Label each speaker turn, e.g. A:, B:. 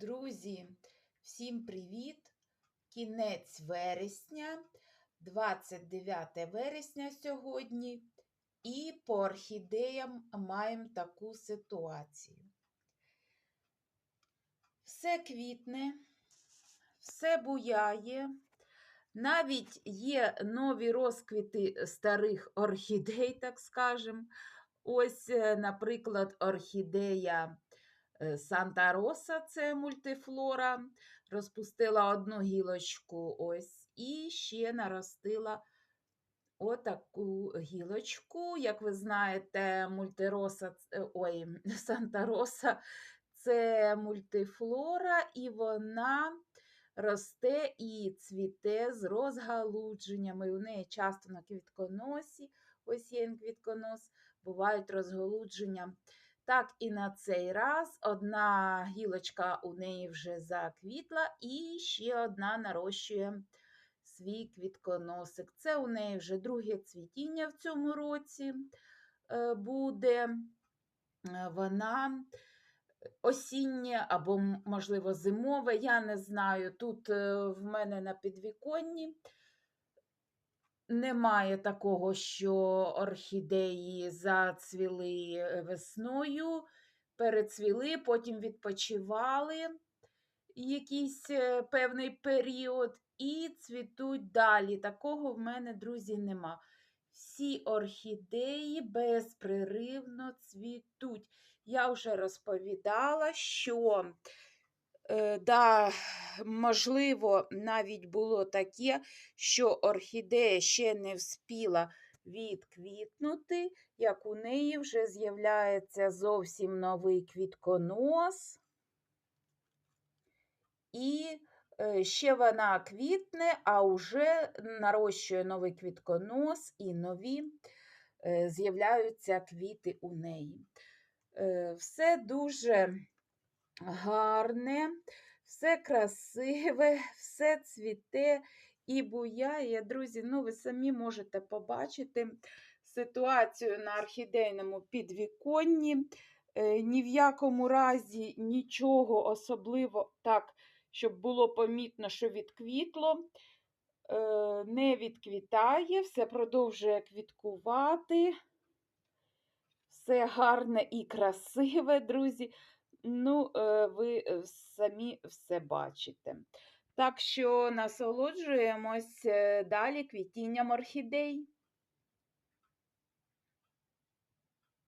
A: Друзі, всім привіт! Кінець вересня, 29 вересня сьогодні, і по орхідеям маємо таку ситуацію. Все квітне, все буяє, навіть є нові розквіти старих орхідей, так скажемо. Ось, е, наприклад, орхідея Санта Роса, це мультифлора, розпустила одну гілочку ось, і ще наростила отаку гілочку. Як ви знаєте, мультироса, е, ой, Санта Роса це мультифлора, і вона росте і цвіте з розгалудженнями. У неї часто на квітконосі, ось є квітконос, бувають розгалудження. Так, і на цей раз одна гілочка у неї вже заквітла, і ще одна нарощує свій квітконосик. Це у неї вже друге цвітіння в цьому році е, буде. Е, Вона осіннє або, можливо, зимове, я не знаю. Тут е, в мене на підвіконні немає такого, що орхідеї зацвіли е, весною, перецвіли, потім відпочивали якийсь е, певний період і цвітуть далі. Такого в мене, друзі, нема. Всі орхідеї безпреривно цвітуть. Я вже розповідала, що да, можливо, навіть було таке, що орхідея ще не вспіла відквітнути, як у неї вже з'являється зовсім новий квітконос. І е, ще вона квітне, а вже нарощує новий квітконос і нові е, з'являються квіти у неї. Е, Все дуже гарне, все красиве, все цвіте і буяє. Друзі, ну ви самі можете побачити ситуацію на орхідейному підвіконні. Е, Ні в якому разі нічого особливо так, щоб було помітно, що відквітло. Е, Не відквітає, все продовжує квіткувати. Все гарне і красиве, друзі. Ну, е, ви е, самі все бачите. Так що насолоджуємось е, далі квітінням орхідей.